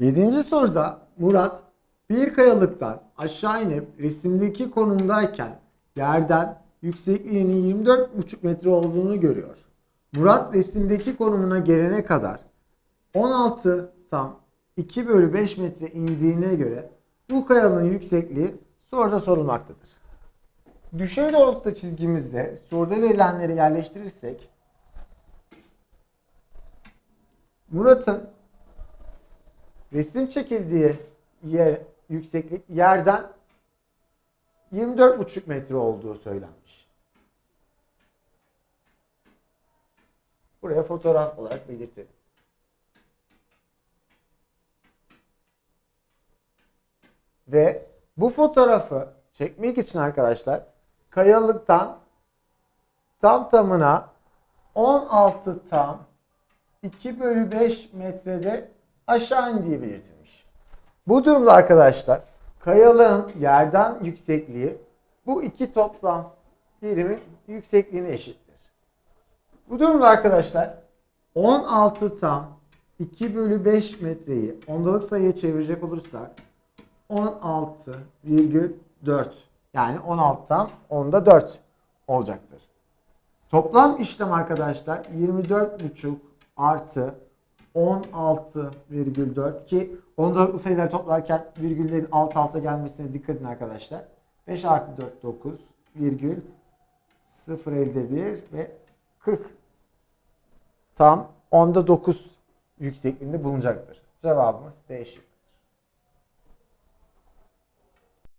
Yedinci soruda Murat bir kayalıktan aşağı inip resimdeki konumdayken yerden yüksekliğinin 24,5 metre olduğunu görüyor. Murat resimdeki konumuna gelene kadar 16 tam 2 bölü 5 metre indiğine göre bu kayalığın yüksekliği soruda sorulmaktadır. Düşey doğrultuda çizgimizde soruda verilenleri yerleştirirsek Murat'ın resim çekildiği yer yükseklik yerden 24,5 metre olduğu söylenmiş. Buraya fotoğraf olarak belirtelim. Ve bu fotoğrafı çekmek için arkadaşlar kayalıktan tam tamına 16 tam 2 bölü 5 metrede aşağı indiği belirtilmiş. Bu durumda arkadaşlar kayalığın yerden yüksekliği bu iki toplam birimin yüksekliğine eşittir. Bu durumda arkadaşlar 16 tam 2 bölü 5 metreyi ondalık sayıya çevirecek olursak 16,4 yani 16 tam onda 4 olacaktır. Toplam işlem arkadaşlar 24,5 artı 16,4 ki ondalıklı sayıları toplarken virgüllerin alt alta gelmesine dikkat edin arkadaşlar. 5 artı 4 9 virgül 0 elde 1 ve 40 tam onda 9 yüksekliğinde bulunacaktır. Cevabımız D şıkkı.